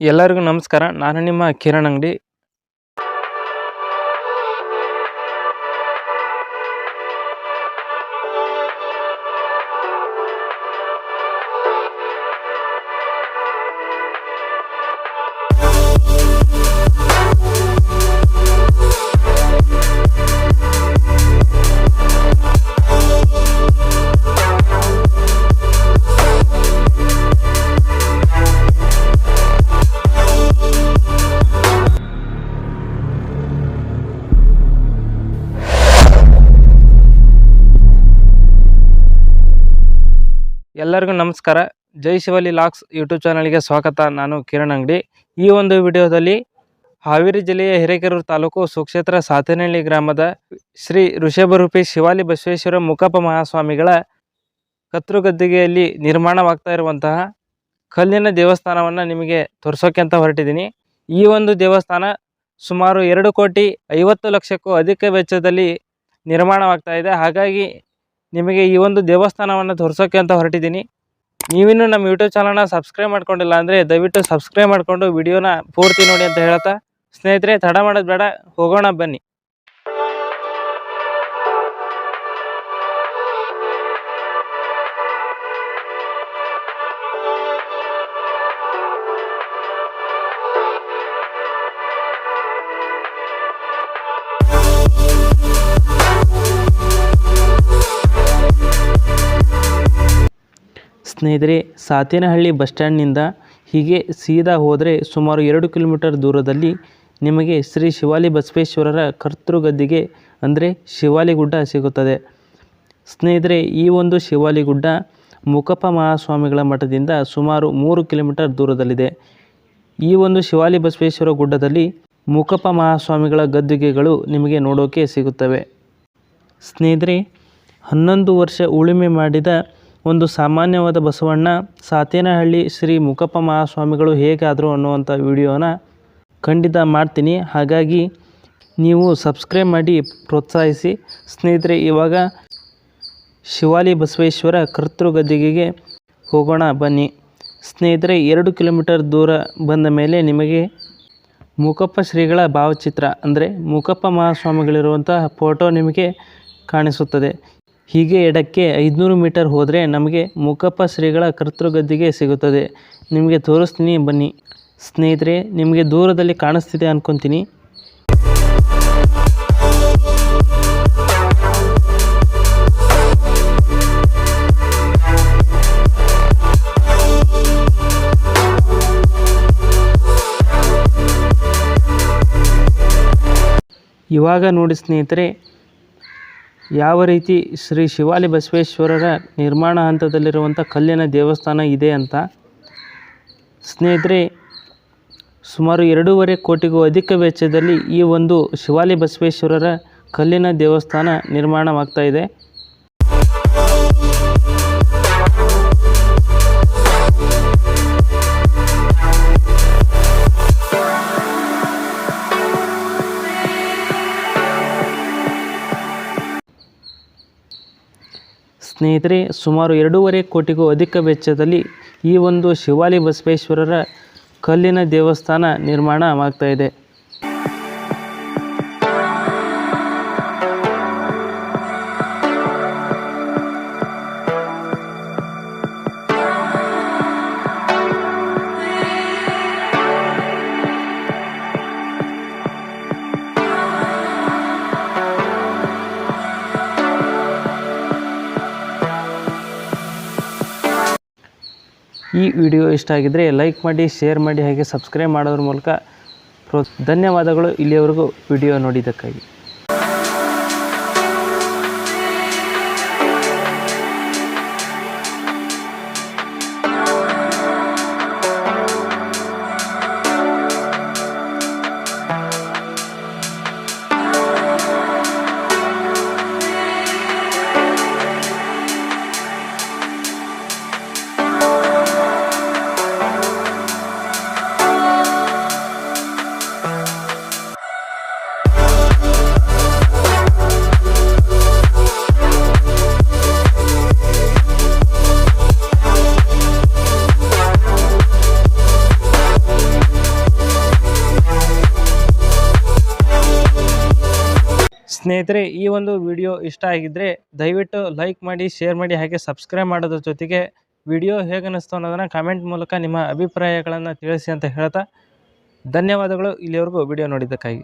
ಎಲ್ಲರಿಗೂ ನಮಸ್ಕಾರ. ನಾನು ನಿಮ್ಮ ಕಿರಣ್ ಅಂಗಡಿ. ಎಲ್ಲರಿಗೂ ನಮಸ್ಕಾರ. ಜೈ ಶಿವಲಿ ಲಾಕ್ಸ್ ಯೂಟ್ಯೂಬ್ ಚಾನಲ್ಗೆ ಸ್ವಾಗತ. ನಾನು ಕಿರಣ್ ಅಂಗಡಿ. ಈ ಒಂದು ವಿಡಿಯೋದಲ್ಲಿ ಹಾವೇರಿ ಜಿಲ್ಲೆಯ ಹಿರೇಕೆರೂರು ತಾಲೂಕು ಸುಕ್ಷೇತ್ರ ಸಾತೇನಹಳ್ಳಿ ಗ್ರಾಮದ ಶ್ರೀ ಋಷಭರೂಪಿ ಶಿವಾಲಿ ಬಸವೇಶ್ವರ ಮುಖಪ್ಪ ಮಹಾಸ್ವಾಮಿಗಳ ಕತ್ರುಗದ್ದಿಗೆಯಲ್ಲಿ ನಿರ್ಮಾಣವಾಗ್ತಾ ಇರುವಂತಹ ಕಲ್ಲಿನ ದೇವಸ್ಥಾನವನ್ನು ನಿಮಗೆ ತೋರಿಸೋಕೆ ಅಂತ ಹೊರಟಿದ್ದೀನಿ. ಈ ಒಂದು ದೇವಸ್ಥಾನ ಸುಮಾರು ಎರಡು ಕೋಟಿ ಐವತ್ತು ಲಕ್ಷಕ್ಕೂ ಅಧಿಕ ವೆಚ್ಚದಲ್ಲಿ ನಿರ್ಮಾಣವಾಗ್ತಾ ಇದೆ. ಹಾಗಾಗಿ ನಿಮಗೆ ಈ ಒಂದು ದೇವಸ್ಥಾನವನ್ನು ತೋರಿಸೋಕೆ ಅಂತ ಹೊರಟಿದ್ದೀನಿ. ನೀವಿನ್ನೂ ನಮ್ಮ ಯೂಟ್ಯೂಬ್ ಚಾನಲ್ನ ಸಬ್ಸ್ಕ್ರೈಬ್ ಮಾಡ್ಕೊಂಡಿಲ್ಲ ಅಂದರೆ ದಯವಿಟ್ಟು ಸಬ್ಸ್ಕ್ರೈಬ್ ಮಾಡಿಕೊಂಡು ವಿಡಿಯೋನ ಪೂರ್ತಿ ನೋಡಿ ಅಂತ ಹೇಳ್ತಾ ಸ್ನೇಹಿತರೆ, ತಡ ಮಾಡೋದು ಬೇಡ, ಹೋಗೋಣ ಬನ್ನಿ. ಸ್ನೇಹಿತರೆ, ಸಾತೇನಹಳ್ಳಿ ಬಸ್ ಸ್ಟ್ಯಾಂಡ್ನಿಂದ ಹೀಗೆ ಸೀದಾ ಹೋದರೆ ಸುಮಾರು ಎರಡು ಕಿಲೋಮೀಟರ್ ದೂರದಲ್ಲಿ ನಿಮಗೆ ಶ್ರೀ ಶಿವಾಲಿ ಬಸವೇಶ್ವರರ ಕರ್ತೃಗದ್ದಿಗೆ ಅಂದರೆ ಶಿವಾಲಿ ಗುಡ್ಡ ಸಿಗುತ್ತದೆ. ಸ್ನೇಹಿತರೆ, ಈ ಒಂದು ಶಿವಾಲಿ ಗುಡ್ಡ ಮುಕಪ್ಪ ಮಹಾಸ್ವಾಮಿಗಳ ಮಠದಿಂದ ಸುಮಾರು ಮೂರು ಕಿಲೋಮೀಟರ್ ದೂರದಲ್ಲಿದೆ. ಈ ಒಂದು ಶಿವಾಲಿ ಬಸವೇಶ್ವರ ಗುಡ್ಡದಲ್ಲಿ ಮುಕಪ್ಪ ಮಹಾಸ್ವಾಮಿಗಳ ಗದ್ದುಗೆಗಳು ನಿಮಗೆ ನೋಡೋಕೆ ಸಿಗುತ್ತವೆ. ಸ್ನೇಹಿತರೆ, ಹನ್ನೊಂದು ವರ್ಷ ಉಳುಮೆ ಮಾಡಿದ ಒಂದು ಸಾಮಾನ್ಯವಾದ ಬಸವಣ್ಣ ಸಾತೇನಹಳ್ಳಿ ಶ್ರೀ ಮುಕಪ್ಪ ಮಹಾಸ್ವಾಮಿಗಳು ಹೇಗಾದರು ಅನ್ನುವಂಥ ವಿಡಿಯೋನ ಖಂಡಿತ ಮಾಡ್ತೀನಿ. ಹಾಗಾಗಿ ನೀವು ಸಬ್ಸ್ಕ್ರೈಬ್ ಮಾಡಿ ಪ್ರೋತ್ಸಾಹಿಸಿ. ಸ್ನೇಹಿತರೆ, ಇವಾಗ ಶಿವಾಲಿ ಬಸವೇಶ್ವರ ಕರ್ತೃಗದ್ದಿಗೆಗೆ ಹೋಗೋಣ ಬನ್ನಿ. ಸ್ನೇಹಿತರೆ, ಎರಡು ಕಿಲೋಮೀಟರ್ ದೂರ ಬಂದ ಮೇಲೆ ನಿಮಗೆ ಮೂಕಪ್ಪ ಶ್ರೀಗಳ ಭಾವಚಿತ್ರ, ಅಂದರೆ ಮೂಕಪ್ಪ ಮಹಾಸ್ವಾಮಿಗಳಿರುವಂತಹ ಫೋಟೋ ನಿಮಗೆ ಕಾಣಿಸುತ್ತದೆ. ಹೀಗೆ ಎಡಕ್ಕೆ ಐದುನೂರು ಮೀಟರ್ ಹೋದರೆ ನಮಗೆ ಮೂಕಪ್ಪ ಶ್ರೀಗಳ ಕರ್ತೃಗದ್ದಿಗೆ ಸಿಗುತ್ತದೆ. ನಿಮಗೆ ತೋರಿಸ್ತೀನಿ, ಬನ್ನಿ. ಸ್ನೇಹಿತರೆ, ನಿಮಗೆ ದೂರದಲ್ಲಿ ಕಾಣಿಸ್ತಿದೆ ಅನ್ಕೊತೀನಿ. ಇವಾಗ ನೋಡಿ ಸ್ನೇಹಿತರೆ ಯಾವ ರೀತಿ ಶ್ರೀ ಶಿವಾಲಿ ಬಸವೇಶ್ವರರ ನಿರ್ಮಾಣ ಹಂತದಲ್ಲಿರುವಂಥ ಕಲ್ಲಿನ ದೇವಸ್ಥಾನ ಇದೆ ಅಂತ, ಸ್ನೇಹಿತರೆ, ಸುಮಾರು ಎರಡೂವರೆ ಕೋಟಿಗೂ ಅಧಿಕ ವೆಚ್ಚದಲ್ಲಿ ಈ ಒಂದು ಶಿವಾಲಿ ಬಸವೇಶ್ವರರ ಕಲ್ಲಿನ ದೇವಸ್ಥಾನ ನಿರ್ಮಾಣವಾಗ್ತಾ ಇದೆ. ಸ್ನೇಹಿತರೆ ಸುಮಾರು ಎರಡೂವರೆ ಕೋಟಿಗೂ ಅಧಿಕ ವೆಚ್ಚದಲ್ಲಿ ಈ ಒಂದು ಶಿವಾಲಿ ಬಸವೇಶ್ವರರ ಕಲ್ಲಿನ ದೇವಸ್ಥಾನ ನಿರ್ಮಾಣವಾಗ್ತಾ ಇದೆ. ಈ ವಿಡಿಯೋ ಇಷ್ಟ ಆಗಿದ್ದರೆ ಲೈಕ್ ಮಾಡಿ ಶೇರ್ ಮಾಡಿ, ಹಾಗೆ ಸಬ್ಸ್ಕ್ರೈಬ್ ಮಾಡೋದ್ರ ಮೂಲಕ. ಪ್ರೋ ಧನ್ಯವಾದಗಳು. ಇಲ್ಲಿಯವರೆಗೂ ವಿಡಿಯೋ ನೋಡಿದ್ದಕ್ಕಾಗಿ. ಸ್ನೇಹಿತರೆ, ಈ ಒಂದು ವಿಡಿಯೋ ಇಷ್ಟ ಆಗಿದ್ದರೆ ದಯವಿಟ್ಟು ಲೈಕ್ ಮಾಡಿ, ಶೇರ್ ಮಾಡಿ, ಹಾಗೆ ಸಬ್ಸ್ಕ್ರೈಬ್ ಮಾಡೋದ್ರ ಜೊತೆಗೆ ವಿಡಿಯೋ ಹೇಗೆ ಅನ್ನಿಸ್ತು ಅನ್ನೋದನ್ನು ಕಾಮೆಂಟ್ ಮೂಲಕ ನಿಮ್ಮ ಅಭಿಪ್ರಾಯಗಳನ್ನು ತಿಳಿಸಿ ಅಂತ ಹೇಳ್ತಾ, ಧನ್ಯವಾದಗಳು. ಇಲ್ಲಿವರೆಗೂ ವಿಡಿಯೋ ನೋಡಿದ್ದಕ್ಕಾಗಿ.